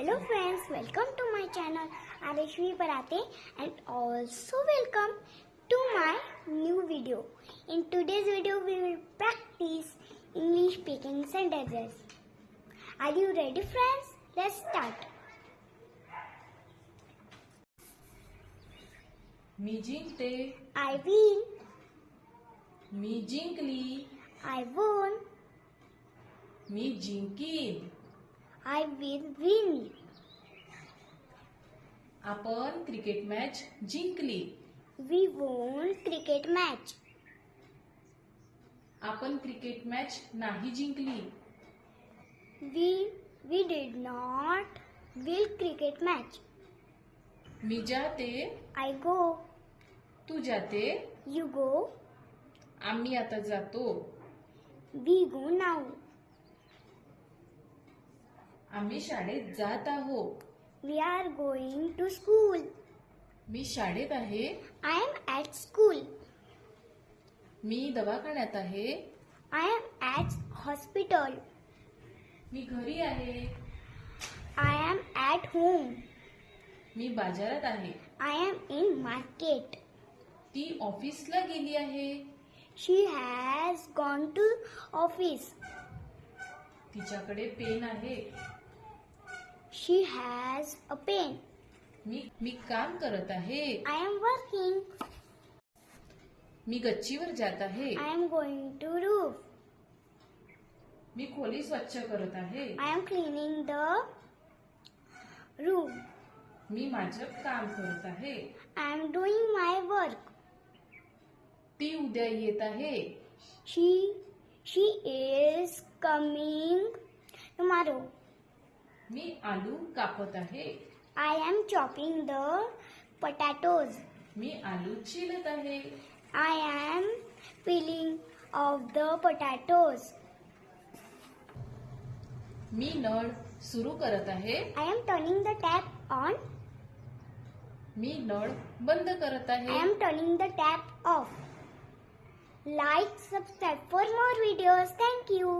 Hello friends, welcome to my channel Arishvi Parate and also welcome to my new video. In today's video we will practice English speaking sentences. Are you ready friends? Let's start. मी जिंकते I win, मी जिंकली I won, मी जिंकीन I win win आपण cricket match जिंकली. We won cricket match आपण cricket match नाही जिंकली. We we did not will cricket match मी जाते आय गो तू जाते यू गो आम्ही आता जातो. वी गो नाऊ आम्ही शाळेत जात आहो we are going to school मी शाळेत आहे. आय एम ॲट स्कूल मी दवाखान्यात आहे. आय एम ॲट हॉस्पिटल मी घरी आहे. आय एम ॲट होम मी बाजारात आहे. आय एम इन मार्केट ती ऑफिसला गेली आहे. She has gone to office तिच्याकडे पेन आहे. She has a pen. मी मी काम करत आहे I am working. मी गच्चीवर जात आहे I am going to roof. मी खोली स्वच्छ करत आहे I am cleaning the room. मी माझं काम करत आहे I am doing my work. ती उद्या येत आहे She she is coming tomorrow. मी आलू कापत आहे I am chopping the potatoes. मी आलू चिरत आहे I am peeling off the potatoes. मी नळ सुरू करत आहे I am turning the tap on. मी नळ बंद करत I आहे am turning the tap off. Like, subscribe for more videos. Thank you.